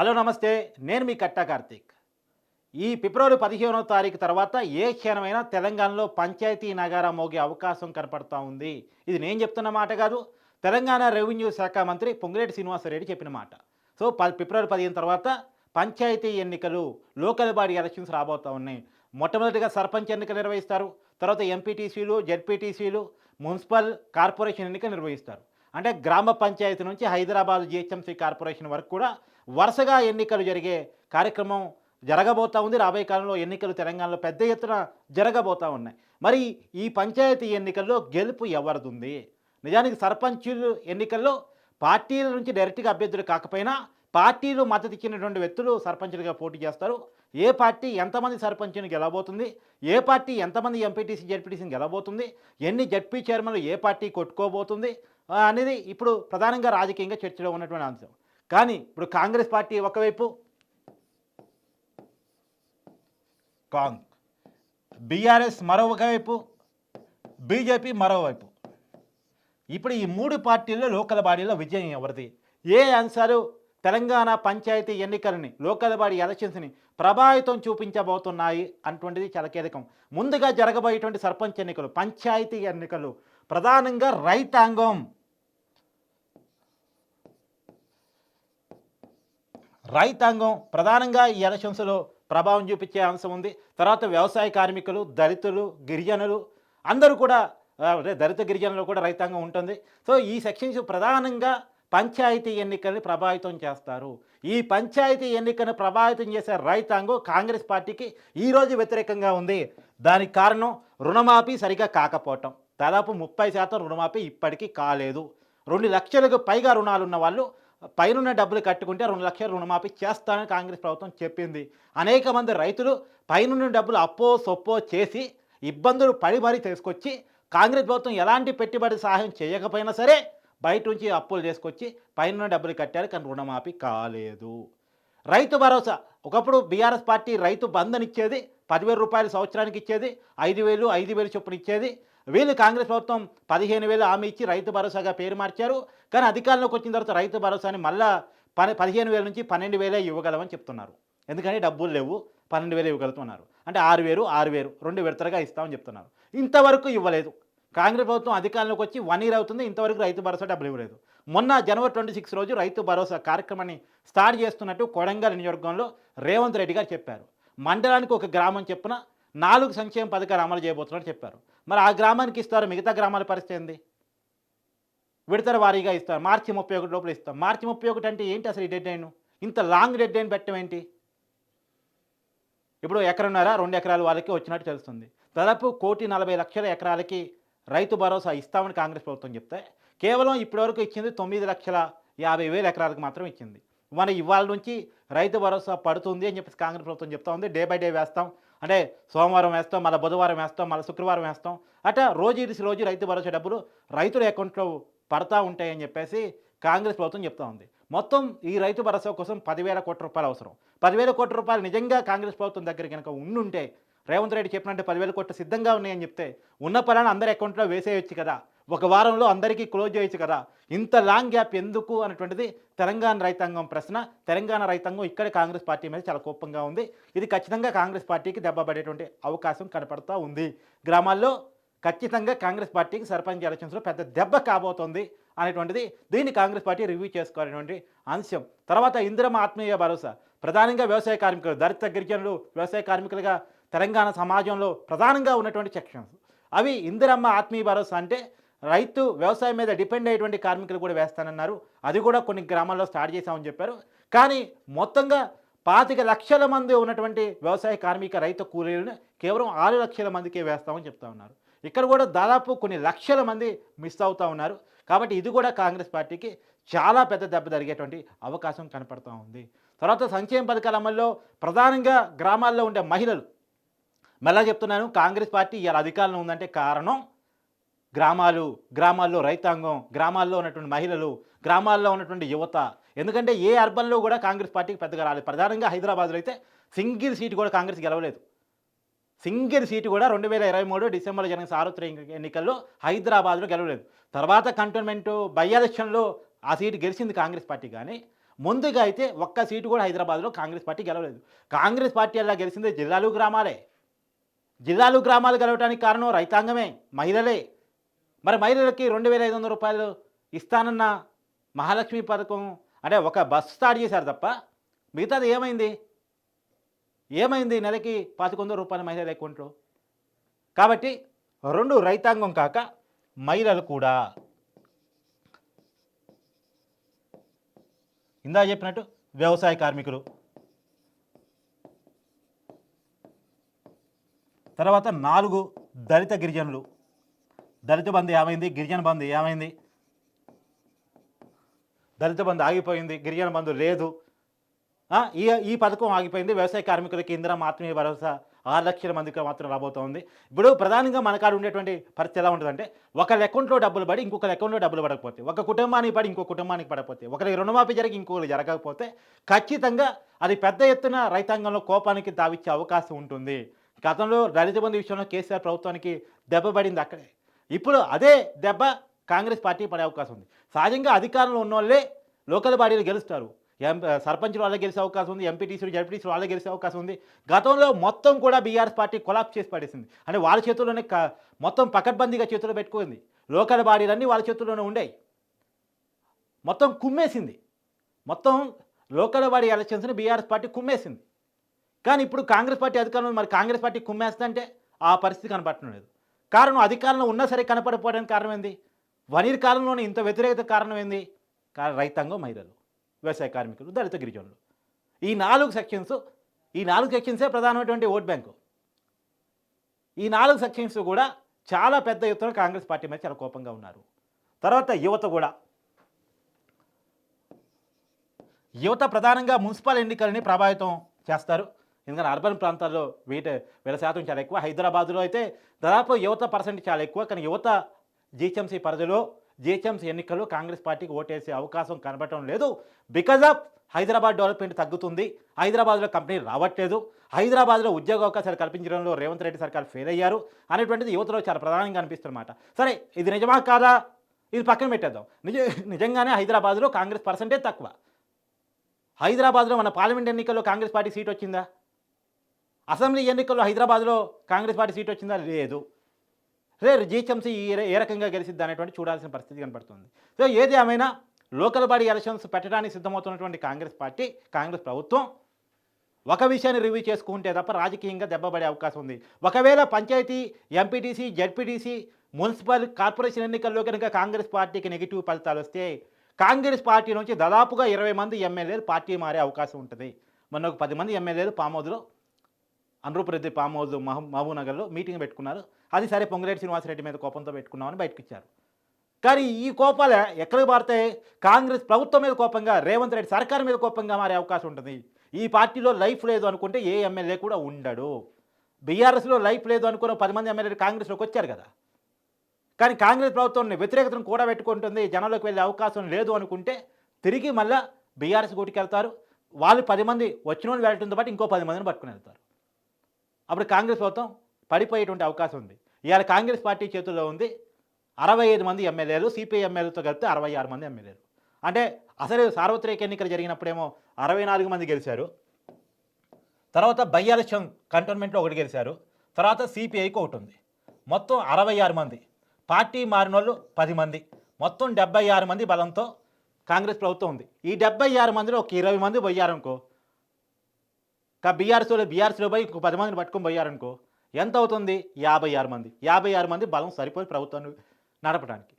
Hello నమస్తే. నేను మీ కట్టా కార్తీక్. ఈ ఫిబ్రవరి పదిహేనో తారీఖు తర్వాత ఏ క్షణమైనా తెలంగాణలో పంచాయతీ నగారా మోగే అవకాశం కనపడతా ఉంది. ఇది నేను చెప్తున్న మాట కాదు తెలంగాణ రెవెన్యూ శాఖ మంత్రి పొంగిరెడ్డి శ్రీనివాసరెడ్డి చెప్పిన మాట. సో ప ఫిబ్రవరి పదిహేను తర్వాత పంచాయతీ ఎన్నికలు లోకల్ బాడీ ఎలక్షన్స్ రాబోతూ ఉన్నాయి. మొట్టమొదటిగా సర్పంచ్ ఎన్నికలు నిర్వహిస్తారు తర్వాత ఎంపీటీసీలు జెడ్పీటీసీలు మున్సిపల్ కార్పొరేషన్ ఎన్నికలు నిర్వహిస్తారు. అంటే గ్రామ పంచాయతీ నుంచి హైదరాబాద్ జిహెచ్ఎంసీ కార్పొరేషన్ వరకు కూడా వరుసగా ఎన్నికలు జరిగే కార్యక్రమం జరగబోతా ఉంది. రాబోయే కాలంలో ఎన్నికలు తెలంగాణలో పెద్ద ఎత్తున జరగబోతా ఉన్నాయి. మరి ఈ పంచాయతీ ఎన్నికల్లో గెలుపు ఎవరిదుంది? నిజానికి సర్పంచులు ఎన్నికల్లో పార్టీల నుంచి డైరెక్ట్గా అభ్యర్థులు కాకపోయినా పార్టీలు మద్దతు ఇచ్చినటువంటి వ్యక్తులు సర్పంచులుగా పోటీ చేస్తారు. ఏ పార్టీ ఎంతమంది సర్పంచ్ని గెలవబోతుంది? ఏ పార్టీ ఎంతమంది ఎంపీటీసీ జడ్పీటీసీని గెలవబోతుంది? ఎన్ని జడ్పీ చైర్మన్లు ఏ పార్టీ కొట్టుకోబోతుంది? అనేది ఇప్పుడు ప్రధానంగా రాజకీయంగా చర్చలో ఉన్నటువంటి అంశం. కానీ ఇప్పుడు కాంగ్రెస్ పార్టీ ఒకవైపు కాంగ్. బీఆర్ఎస్ మరొకవైపు బీజేపీ మరోవైపు ఇప్పుడు ఈ మూడు పార్టీల్లో లోకల్ బాడీలో విజయం ఎవరిది? ఏ అంశాలు తెలంగాణ పంచాయతీ ఎన్నికలని లోకల్ బాడీ ఎలక్షన్స్ని ప్రభావితం చూపించబోతున్నాయి అటువంటిది చాలా కీలకం. ముందుగా జరగబోయేటువంటి సర్పంచ్ ఎన్నికలు పంచాయతీ ఎన్నికలు ప్రధానంగా రైతాంగం. రైతాంగం ప్రధానంగా ఈ ఎలక్షన్స్లో ప్రభావం చూపించే అంశం ఉంది. తర్వాత వ్యవసాయ కార్మికులు దళితులు గిరిజనులు అందరూ కూడా ఆ, దళిత గిరిజనులు కూడా రైతాంగం ఉంటుంది. సో ఈ సెక్షన్స్ ప్రధానంగా పంచాయతీ ఎన్నికల్ని ప్రభావితం చేస్తారు. ఈ పంచాయతీ ఎన్నికను ప్రభావితం చేసే రైతాంగం కాంగ్రెస్ పార్టీకి ఈరోజు వ్యతిరేకంగా ఉంది. దానికి కారణం రుణమాఫీ సరిగా కాకపోవటం. దాదాపు ముప్పై శాతం రుణమాఫీ ఇప్పటికీ కాలేదు. రెండు లక్షలకు పైగా రుణాలు ఉన్న వాళ్ళు పైనున్న డబ్బులు కట్టుకుంటే రెండు లక్షల రుణమాఫీ చేస్తానని కాంగ్రెస్ ప్రభుత్వం చెప్పింది. అనేక మంది రైతులు పైనున్న డబ్బులు అప్పో సొప్పో చేసి ఇబ్బందులు పడి మరీ తీసుకొచ్చి కాంగ్రెస్ ప్రభుత్వం ఎలాంటి పెట్టుబడి సహాయం చేయకపోయినా సరే బయట నుంచి అప్పులు చేసుకొచ్చి పైన డబ్బులు కట్టారు కానీ రుణమాఫీ కాలేదు. రైతు భరోసా. ఒకప్పుడు బీఆర్ఎస్ పార్టీ రైతు బంధన్ ఇచ్చేది పదివేల రూపాయలు సంవత్సరానికి ఇచ్చేది ఐదు వేలు ఐదు వేలు చొప్పున ఇచ్చేది వీళ్ళు కాంగ్రెస్ ప్రభుత్వం పదిహేను వేలు హామీ ఇచ్చి రైతు భరోసాగా పేరు మార్చారు. కానీ అధికారంలోకి వచ్చిన తర్వాత రైతు భరోసాని మళ్ళా పని పదిహేను వేల నుంచి పన్నెండు వేలే ఇవ్వగలమని చెప్తున్నారు. ఎందుకంటే డబ్బులు లేవు పన్నెండు వేలు ఇవ్వగలుగుతున్నారు. అంటే ఆరు వేలు ఆరు వేలు రెండు విడతలుగా ఇస్తామని చెప్తున్నారు. ఇంతవరకు ఇవ్వలేదు. కాంగ్రెస్ ప్రభుత్వం అధికారంలోకి వచ్చి వన్ ఇయర్ అవుతుంది ఇంతవరకు రైతు భరోసా డబ్బులు ఇవ్వలేదు. మొన్న జనవరి ట్వంటీ సిక్స్ రోజు రైతు భరోసా కార్యక్రమాన్ని స్టార్ట్ చేస్తున్నట్టు కొడంగల్ నియోజకవర్గంలో రేవంత్ రెడ్డి గారు చెప్పారు. మండలానికి ఒక గ్రామం చెప్పున నాలుగు సంక్షేమ పథకాలు అమలు చేయబోతున్నట్టు చెప్పారు. మరి ఆ గ్రామానికి ఇస్తారు మిగతా గ్రామాల పరిస్థితి ఏంది? విడతల వారీగా ఇస్తారు మార్చి ముప్పై ఒకటి లోపల ఇస్తాం మార్చి ముప్పై ఒకటి అంటే ఏంటి అసలు ఈ డెడ్ లైన్ ఇంత లాంగ్ డెడ్ లైన్ పెట్టడం ఏంటి? ఇప్పుడు ఎకరన్నర రెండు ఎకరాల వాళ్ళకి వచ్చినట్టు తెలుస్తుంది. దాదాపు కోటి నలభై లక్షల ఎకరాలకి రైతు భరోసా ఇస్తామని కాంగ్రెస్ ప్రభుత్వం చెప్తే కేవలం ఇప్పటివరకు ఇచ్చింది తొమ్మిది లక్షల యాభై వేల ఎకరాలకు మాత్రం ఇచ్చింది. మన ఇవాళ నుంచి రైతు భరోసా పడుతుంది అని చెప్పేసి కాంగ్రెస్ ప్రభుత్వం చెప్తా ఉంది. డే బై డే వేస్తాం. అంటే సోమవారం వేస్తాం మళ్ళీ బుధవారం వేస్తాం మళ్ళీ శుక్రవారం వేస్తాం. అట్లా రోజు ఇరిసి రోజు రైతు భరోసా డబ్బులు రైతుల అకౌంట్లో పడతా ఉంటాయని చెప్పేసి కాంగ్రెస్ ప్రభుత్వం చెప్తా ఉంది. మొత్తం ఈ రైతు భరోసా కోసం పదివేల కోట్ల రూపాయలు అవసరం. పదివేల కోట్ల రూపాయలు నిజంగా కాంగ్రెస్ ప్రభుత్వం దగ్గర కనుక ఉండుంటే రేవంత్ రెడ్డి చెప్పినట్టు పదివేల కోట్లు సిద్ధంగా ఉన్నాయని చెప్తే ఉన్న పలాన అందరి అకౌంట్లో వేసేయచ్చు కదా. ఒక వారంలో అందరికీ క్లోజ్ చేయొచ్చు కదా. ఇంత లాంగ్ గ్యాప్ ఎందుకు అనేటువంటిది తెలంగాణ రైతాంగం ప్రశ్న. తెలంగాణ రైతాంగం ఇక్కడ కాంగ్రెస్ పార్టీ మీద చాలా కోపంగా ఉంది. ఇది ఖచ్చితంగా కాంగ్రెస్ పార్టీకి దెబ్బ పడేటువంటి అవకాశం కనపడుతూ ఉంది. గ్రామాల్లో ఖచ్చితంగా కాంగ్రెస్ పార్టీకి సర్పంచ్ ఎలక్షన్స్లో పెద్ద దెబ్బ కాబోతోంది అనేటువంటిది దీన్ని కాంగ్రెస్ పార్టీ రివ్యూ చేసుకోవాలనేటువంటి అంశం తర్వాత ఇందిరమ్మ ఆత్మీయ భరోసా. ప్రధానంగా వ్యవసాయ కార్మికులు దళిత గిరిజనులు వ్యవసాయ కార్మికులుగా తెలంగాణ సమాజంలో ప్రధానంగా ఉన్నటువంటి సెక్షన్స్. అవి ఇందిరమ్మ ఆత్మీయ భరోసా అంటే రైతు వ్యవసాయం మీద డిపెండ్ అయ్యేటువంటి కార్మికులు కూడా వేస్తానన్నారు. అది కూడా కొన్ని గ్రామాల్లో స్టార్ట్ చేశామని చెప్పారు. కానీ మొత్తంగా పాతిక లక్షల మంది ఉన్నటువంటి వ్యవసాయ కార్మిక రైతు కూలీలను కేవలం ఆరు లక్షల మందికే వేస్తామని చెప్తా ఉన్నారు. ఇక్కడ కూడా దాదాపు కొన్ని లక్షల మంది మిస్ అవుతూ ఉన్నారు. కాబట్టి ఇది కూడా కాంగ్రెస్ పార్టీకి చాలా పెద్ద దెబ్బ జరిగేటువంటి అవకాశం కనపడుతూ ఉంది. తర్వాత సంక్షేమ పథకాల అమల్లో ప్రధానంగా గ్రామాల్లో ఉండే మహిళలు. మళ్ళా చెప్తున్నాను కాంగ్రెస్ పార్టీ ఇలా అధికారంలో ఉందంటే కారణం గ్రామాలు గ్రామాల్లో రైతాంగం గ్రామాల్లో ఉన్నటువంటి మహిళలు గ్రామాల్లో ఉన్నటువంటి యువత. ఎందుకంటే ఏ అర్బన్లో కూడా కాంగ్రెస్ పార్టీకి పెద్దగా రాలేదు. ప్రధానంగా హైదరాబాద్లో అయితే సింగిల్ సీటు కూడా కాంగ్రెస్ గెలవలేదు. సింగిల్ సీటు కూడా రెండు వేల ఇరవై మూడు డిసెంబర్ జరిగిన సార్వత్రిక ఎన్నికల్లో హైదరాబాద్లో గెలవలేదు. తర్వాత కంటోన్మెంట్ బై ఎలక్షన్లో ఆ సీటు గెలిచింది కాంగ్రెస్ పార్టీ కానీ ముందుగా అయితే ఒక్క సీటు కూడా హైదరాబాద్లో కాంగ్రెస్ పార్టీ గెలవలేదు. కాంగ్రెస్ పార్టీ అలా గెలిచింది? జిల్లాలు గ్రామాలే. జిల్లాలు గ్రామాలు గెలవడానికి కారణం రైతాంగమే మహిళలే. మరి మహిళలకి రెండు వేల ఐదు వందల రూపాయలు ఇస్తానన్న మహాలక్ష్మి పథకం అంటే ఒక బస్ స్టార్ట్ చేశారు తప్ప మిగతాది ఏమైంది? ఏమైంది నెలకి పాతిక రూపాయల మహిళల అకౌంట్లో? కాబట్టి రెండు రైతాంగం కాక మహిళలు కూడా. ఇందా చెప్పినట్టు వ్యవసాయ కార్మికులు. తర్వాత నాలుగు దళిత గిరిజనులు. దళిత బంధు ఏమైంది? గిరిజన బంధు ఏమైంది? దళిత బంధు ఆగిపోయింది గిరిజన బంధు లేదు. ఈ ఈ పథకం ఆగిపోయింది. వ్యవసాయ కార్మికులకి ఇందిరా మాత్రమే భరోసా ఆరు లక్షల మందికి మాత్రం రాబోతోంది. ఇప్పుడు ప్రధానంగా మన కాడ ఉండేటువంటి పరిస్థితి ఎలా ఉంటుందంటే ఒక అకౌంట్లో డబ్బులు పడి ఇంకొకరి అకౌంట్లో డబ్బులు పడకపోతే ఒక కుటుంబానికి పడి ఇంకో కుటుంబానికి పడకపోతే ఒకరికి రుణమాఫీ జరిగి ఇంకొకరు జరగకపోతే ఖచ్చితంగా అది పెద్ద ఎత్తున రైతాంగంలో కోపానికి తావిచ్చే అవకాశం ఉంటుంది. గతంలో దళిత బంధు విషయంలో కేసీఆర్ ప్రభుత్వానికి దెబ్బ పడింది అక్కడే. ఇప్పుడు అదే దెబ్బ కాంగ్రెస్ పార్టీ పడే అవకాశం ఉంది. సహజంగా అధికారంలో ఉన్న వాళ్ళే లోకల్ బాడీలు గెలుస్తారు. ఎం సర్పంచులు వాళ్ళే గెలిచే అవకాశం ఉంది ఎంపీటీసీలు జడ్పీటీసీలు వాళ్ళే గెలిచే అవకాశం ఉంది. గతంలో మొత్తం కూడా బీఆర్ఎస్ పార్టీ కొలాప్స్ చేసి పడేసింది. అంటే వాళ్ళ చేతుల్లోనే క- మొత్తం పకడ్బందీగా చేతుల్లో పెట్టుకుంది. లోకల్ బాడీలన్నీ వాళ్ళ చేతుల్లోనే ఉండేవి మొత్తం కుమ్మేసింది. మొత్తం లోకల్ బాడీ ఎలక్షన్స్ని బీఆర్ఎస్ పార్టీ కుమ్మేసింది. కానీ ఇప్పుడు కాంగ్రెస్ పార్టీ అధికారంలో మరి కాంగ్రెస్ పార్టీ కుమ్మేస్తుందంటే ఆ పరిస్థితి కనపడటం లేదు కారణం అధికారంలో ఉన్నా సరే కనపడిపోవడానికి కారణం ఏంది? వనీర్ కాలంలోనే ఇంత వ్యతిరేకత కారణం ఏంది? రైతాంగం మహిళలు వ్యవసాయ కార్మికులు దళిత గిరిజనులు. ఈ నాలుగు సెక్షన్స్ ఈ నాలుగు సెక్షన్సే ప్రధానమైనటువంటి ఓట్ బ్యాంకు. ఈ నాలుగు సెక్షన్స్ కూడా చాలా పెద్ద ఎత్తున కాంగ్రెస్ పార్టీ మీద చాలా కోపంగా ఉన్నారు. తర్వాత యువత కూడా. యువత ప్రధానంగా మున్సిపల్ ఎన్నికలని ప్రభావితం చేస్తారు. ఎందుకంటే అర్బన్ ప్రాంతాల్లో వీట వేల శాతం చాలా ఎక్కువ. హైదరాబాద్లో అయితే దాదాపు యువత పర్సెంట్ చాలా ఎక్కువ. కానీ యువత జిహెచ్ఎంసీ పరిధిలో జిహెచ్ఎంసీ ఎన్నికల్లో కాంగ్రెస్ పార్టీకి ఓటేసే అవకాశం కనబడటం లేదు. బికాజ్ ఆఫ్ హైదరాబాద్ డెవలప్మెంట్ తగ్గుతుంది. హైదరాబాద్లో కంపెనీ రావట్లేదు. హైదరాబాద్లో ఉద్యోగ అవకాశాలు కల్పించడంలో రేవంత్ రెడ్డి సర్కార్ ఫెయిల్ అయ్యారు. అనేటువంటిది యువతలో చాలా ప్రధానంగా అనిపిస్తున్నమాట సరే ఇది నిజమా కాదా? ఇది పక్కన పెట్టేద్దాం. నిజ నిజంగానే హైదరాబాద్లో కాంగ్రెస్ పర్సెంటేజ్ తక్కువ. హైదరాబాద్లో మన పార్లమెంట్ ఎన్నికల్లో కాంగ్రెస్ పార్టీ సీట్ వచ్చిందా? అసెంబ్లీ ఎన్నికల్లో హైదరాబాద్లో కాంగ్రెస్ పార్టీ సీట్ వచ్చిందా? లేదు. రే జీహెచ్ఎంసీ ఏ ఏ రకంగా గెలిచిద్ది అనేటువంటి చూడాల్సిన పరిస్థితి కనపడుతుంది సో ఏది ఏమైనా లోకల్ బాడీ ఎలక్షన్స్ పెట్టడానికి సిద్ధమవుతున్నటువంటి కాంగ్రెస్ పార్టీ కాంగ్రెస్ ప్రభుత్వం ఒక విషయాన్ని రివ్యూ చేసుకుంటే తప్ప రాజకీయంగా దెబ్బపడే అవకాశం ఉంది. ఒకవేళ panchayat MPTC ZPTC municipal corporation ఎన్నికల్లో కనుక కాంగ్రెస్ పార్టీకి నెగిటివ్ ఫలితాలు వస్తే కాంగ్రెస్ పార్టీ నుంచి దాదాపుగా ఇరవై మంది ఎమ్మెల్యేలు పార్టీ మారే అవకాశం ఉంటుంది. మొన్న ఒక పది మంది ఎమ్మెల్యేలు పామోదులో అనురూపరెడ్డి ఫామ్ హౌస్ మహబూ నగర్లో మీటింగ్ పెట్టుకున్నారు. అది సరే పొంగిరెడ్డి శ్రీనివాసరెడ్డి మీద కోపంతో పెట్టుకున్నామని బయటకు ఇచ్చారు కానీ ఈ కోపాలు ఎక్కడికి మారితే కాంగ్రెస్ ప్రభుత్వం మీద కోపంగా రేవంత్ రెడ్డి సర్కార్ మీద కోపంగా మారే అవకాశం ఉంటుంది. ఈ పార్టీలో లైఫ్ లేదు అనుకుంటే ఏ ఎమ్మెల్యే కూడా ఉండడు. బీఆర్ఎస్లో లైఫ్ లేదు అనుకున్న పది మంది ఎమ్మెల్యేలు కాంగ్రెస్లోకి వచ్చారు కదా. కానీ కాంగ్రెస్ ప్రభుత్వం వ్యతిరేకతను కూడా పెట్టుకుంటుంది. జనంలోకి వెళ్ళే అవకాశం లేదు అనుకుంటే తిరిగి మళ్ళీ బీఆర్ఎస్ గుటికి వెళ్తారు. వాళ్ళు పది మంది వచ్చిన వాళ్ళు వెళ్ళడంతో పాటు ఇంకో పది మందిని పట్టుకుని వెళ్తారు. అప్పుడు కాంగ్రెస్ ప్రభుత్వం పడిపోయేటువంటి అవకాశం ఉంది. ఇవాళ కాంగ్రెస్ పార్టీ చేతుల్లో ఉంది అరవై ఐదు మంది ఎమ్మెల్యేలు సిపిఐ ఎమ్మెల్యేలతో కలిపితే అరవై ఆరు మంది ఎమ్మెల్యేలు. అంటే అసలు సార్వత్రిక ఎన్నికలు జరిగినప్పుడేమో అరవై నాలుగు మంది గెలిచారు. తర్వాత బయ్యాలక్ష్యం కంటోన్మెంట్లో ఒకటి గెలిచారు. తర్వాత సిపిఐకి ఒకటి ఉంది. మొత్తం అరవై ఆరు మంది. పార్టీ మారిన వాళ్ళు పది మంది. మొత్తం డెబ్బై ఆరు మంది బలంతో కాంగ్రెస్ ప్రభుత్వం ఉంది. ఈ డెబ్బై ఆరు మందిలో ఒక ఇరవై మంది పోయారనుకో కా బీఆర్సీలో బీఆర్సీలో పోయి పది మందిని పట్టుకొని పోయారనుకో ఎంత అవుతుంది? యాభై ఆరు మంది. యాభై ఆరు మంది బలం సరిపోయి ప్రభుత్వాన్ని నడపడానికి.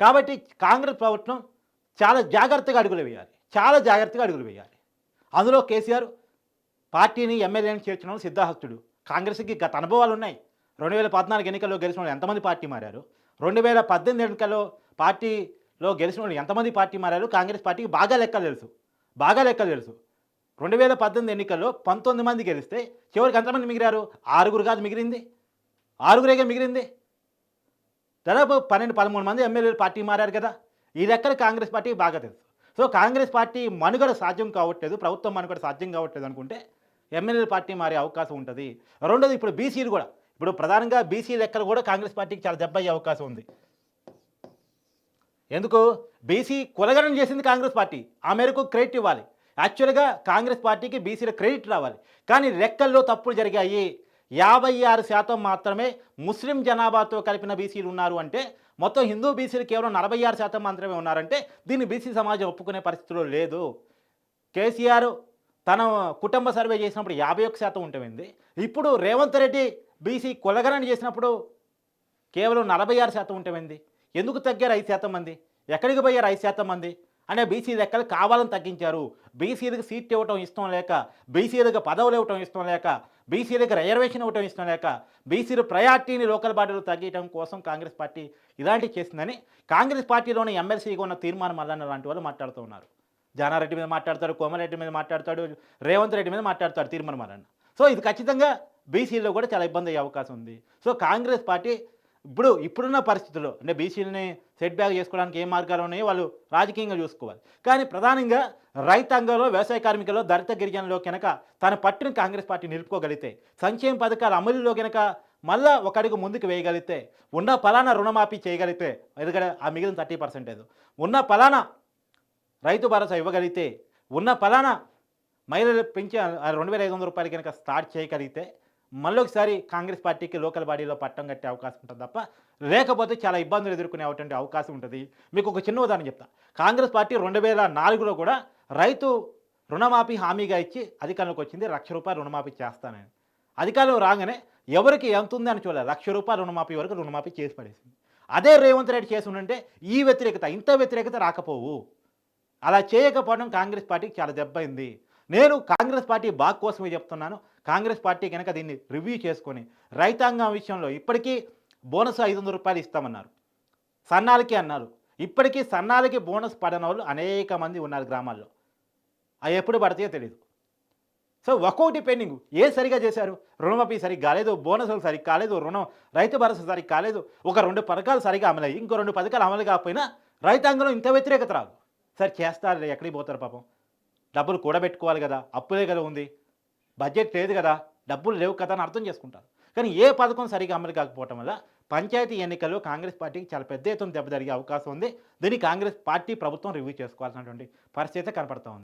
కాబట్టి కాంగ్రెస్ ప్రభుత్వం చాలా జాగ్రత్తగా అడుగులు వేయాలి. చాలా జాగ్రత్తగా అడుగులు వేయాలి. అందులో కేసీఆర్ పార్టీని ఎమ్మెల్యేని చేర్చడం సిద్ధాహస్తుడు. కాంగ్రెస్కి గత అనుభవాలు ఉన్నాయి. రెండు వేల పద్నాలుగు ఎన్నికల్లో గెలిచిన వాళ్ళు ఎంతమంది పార్టీ మారారు? రెండు వేల పద్దెనిమిది ఎన్నికల్లో పార్టీలో గెలిచిన వాళ్ళు ఎంతమంది పార్టీ మారారు? కాంగ్రెస్ పార్టీకి బాగా లెక్కలు తెలుసు. బాగా లెక్కలు తెలుసు. రెండు వేల పద్దెనిమిది ఎన్నికల్లో పంతొమ్మిది మంది గెలిస్తే చివరికి ఎంతమంది మిగిలారు? ఆరుగురు కాదు మిగిలింది. ఆరుగురేగా మిగిలింది. దాదాపు పన్నెండు పదమూడు మంది ఎమ్మెల్యేలు పార్టీ మారారు కదా. ఈ లెక్కలు కాంగ్రెస్ పార్టీ బాగా తెలుసు. సో కాంగ్రెస్ పార్టీ మనుగడ సాధ్యం కావట్లేదు ప్రభుత్వం మనుగడ సాధ్యం కావట్లేదు అనుకుంటే ఎమ్మెల్యేల పార్టీ మారే అవకాశం ఉంటుంది. రెండోది ఇప్పుడు బీసీలు కూడా. ఇప్పుడు ప్రధానంగా బీసీ లెక్కలు కూడా కాంగ్రెస్ పార్టీకి చాలా దెబ్బ అయ్యే అవకాశం ఉంది. ఎందుకు? బీసీ కులగణన చేసింది కాంగ్రెస్ పార్టీ. ఆ మేరకు క్రెడిట్ ఇవ్వాలి. యాక్చువల్గా కాంగ్రెస్ పార్టీకి బీసీల క్రెడిట్ రావాలి. కానీ లెక్కల్లో తప్పులు జరిగాయి. యాభై ఆరు శాతం మాత్రమే ముస్లిం జనాభాతో కలిపిన బీసీలు ఉన్నారు అంటే మొత్తం హిందూ బీసీలు కేవలం నలభై ఆరు శాతం మాత్రమే ఉన్నారంటే దీన్ని బీసీ సమాజం ఒప్పుకునే పరిస్థితిలో లేదు. కేసీఆర్ తన కుటుంబ సర్వే చేసినప్పుడు యాభై ఒక్క శాతం ఉంటుంది ఇప్పుడు రేవంత్ రెడ్డి బీసీ కులగణన చేసినప్పుడు కేవలం నలభై ఆరు శాతం ఉంటుంది ఎందుకు తగ్గారు ఐదు శాతం మంది? ఎక్కడికి పోయారు ఐదు శాతం మంది? అనే బీసీ లెక్కలు కావాలని తగ్గించారు. బీసీలకు సీట్ ఇవ్వటం ఇష్టం లేక బీసీలకు పదవులు ఇవ్వటం ఇష్టం లేక బీసీలకు రిజర్వేషన్ ఇవ్వటం ఇష్టం లేక బీసీలు ప్రయారిటీని లోకల్ బాడీలు తగ్గించడం కోసం కాంగ్రెస్ పార్టీ ఇలాంటివి చేసిందని కాంగ్రెస్ పార్టీలోని ఎమ్మెల్సీగా ఉన్న తీర్మానం మల్లన్న లాంటి వాళ్ళు మాట్లాడుతూ ఉన్నారు. జానారెడ్డి మీద మాట్లాడతాడు కోమరెడ్డి మీద మాట్లాడతాడు రేవంత్ రెడ్డి మీద మాట్లాడతాడు తీర్మానం మల్లన్న. సో ఇది ఖచ్చితంగా బీసీలో కూడా చాలా ఇబ్బంది అయ్యే అవకాశం ఉంది. సో కాంగ్రెస్ పార్టీ ఇప్పుడు ఇప్పుడున్న పరిస్థితుల్లో అంటే బీసీలని సెట్ బ్యాక్ చేసుకోవడానికి ఏ మార్గాలు ఉన్నాయో వాళ్ళు రాజకీయంగా చూసుకోవాలి. కానీ ప్రధానంగా రైతాంగంలో వ్యవసాయ కార్మికుల్లో దళిత గిరిజనులో కనుక తన పట్టిన కాంగ్రెస్ పార్టీ నిలుపుకోగలిగితే సంక్షేమ పథకాల అమలులో కనుక మళ్ళా ఒక అడుగు ముందుకు వేయగలిగితే ఉన్న ఫలానా రుణమాఫీ చేయగలిగితే ఎందుకంటే ఆ మిగిలిన థర్టీ పర్సెంటేజ్. ఉన్న ఫలానా రైతు భరోసా ఇవ్వగలిగితే ఉన్న ఫలానా మహిళలు పెంచి రెండు వేల ఐదు వందల రూపాయలు కనుక స్టార్ట్ చేయగలిగితే మళ్ళీ ఒకసారి కాంగ్రెస్ పార్టీకి లోకల్ బాడీలో పట్టం కట్టే అవకాశం ఉంటుంది తప్ప లేకపోతే చాలా ఇబ్బందులు ఎదుర్కొనేటువంటి అవకాశం ఉంటుంది. మీకు ఒక చిన్న ఉదాహరణ చెప్తా. కాంగ్రెస్ పార్టీ రెండు వేల నాలుగులో కూడా రైతు రుణమాఫీ హామీగా ఇచ్చి అధికారంలోకి వచ్చింది లక్ష రూపాయలు రుణమాఫీ చేస్తానని. అధికారంలో రాగానే ఎవరికి ఎంత ఉంది అని చూడాలి. లక్ష రూపాయలు రుణమాఫీ వరకు రుణమాఫీ చేసి పడేసింది. అదే రేవంత్ రెడ్డి చేసి ఉంటే ఈ వ్యతిరేకత ఇంత వ్యతిరేకత రాకపోవు. అలా చేయకపోవడం కాంగ్రెస్ పార్టీకి చాలా దెబ్బైంది నేను కాంగ్రెస్ పార్టీ బాగ్ కోసమే చెప్తున్నాను. కాంగ్రెస్ పార్టీ కనుక దీన్ని రివ్యూ చేసుకొని రైతాంగం విషయంలో ఇప్పటికీ బోనస్ ఐదు వందల రూపాయలు ఇస్తామన్నారు. సన్నాలకి అన్నారు. ఇప్పటికీ సన్నాలకి బోనస్ పడని వాళ్ళు అనేక మంది ఉన్నారు గ్రామాల్లో. అవి ఎప్పుడు పడతాయో తెలియదు సో ఒక్కొక్కటి పెండింగ్. ఏ సరిగా చేశారు? రుణమాఫీ సరిగ్గా కాలేదు. బోనసులు సరిగ్గా కాలేదు. రుణం రైతు భరోసా సరిగ్గా కాలేదు. ఒక రెండు పథకాలు సరిగా అమలయ్యి ఇంకో రెండు పథకాలు అమలు కాకపోయినా రైతాంగంలో ఇంత వ్యతిరేకత రాదు. సరే చేస్తారు ఎక్కడికి పోతారు పాపం? డబ్బులు కూడబెట్టుకోవాలి కదా అప్పులే కదా ఉంది. బడ్జెట్ లేదు కదా డబ్బులు లేవు కదా అని అర్థం చేసుకుంటారు. కానీ ఏ పథకం సరిగా అమలు కాకపోవటం వల్ల పంచాయతీ ఎన్నికల్లో కాంగ్రెస్ పార్టీకి చాలా పెద్ద ఎత్తున దెబ్బ జరిగే అవకాశం ఉంది. దీన్ని కాంగ్రెస్ పార్టీ ప్రభుత్వం రివ్యూ చేసుకోవాల్సినటువంటి పరిస్థితి కనపడుతూ ఉంది.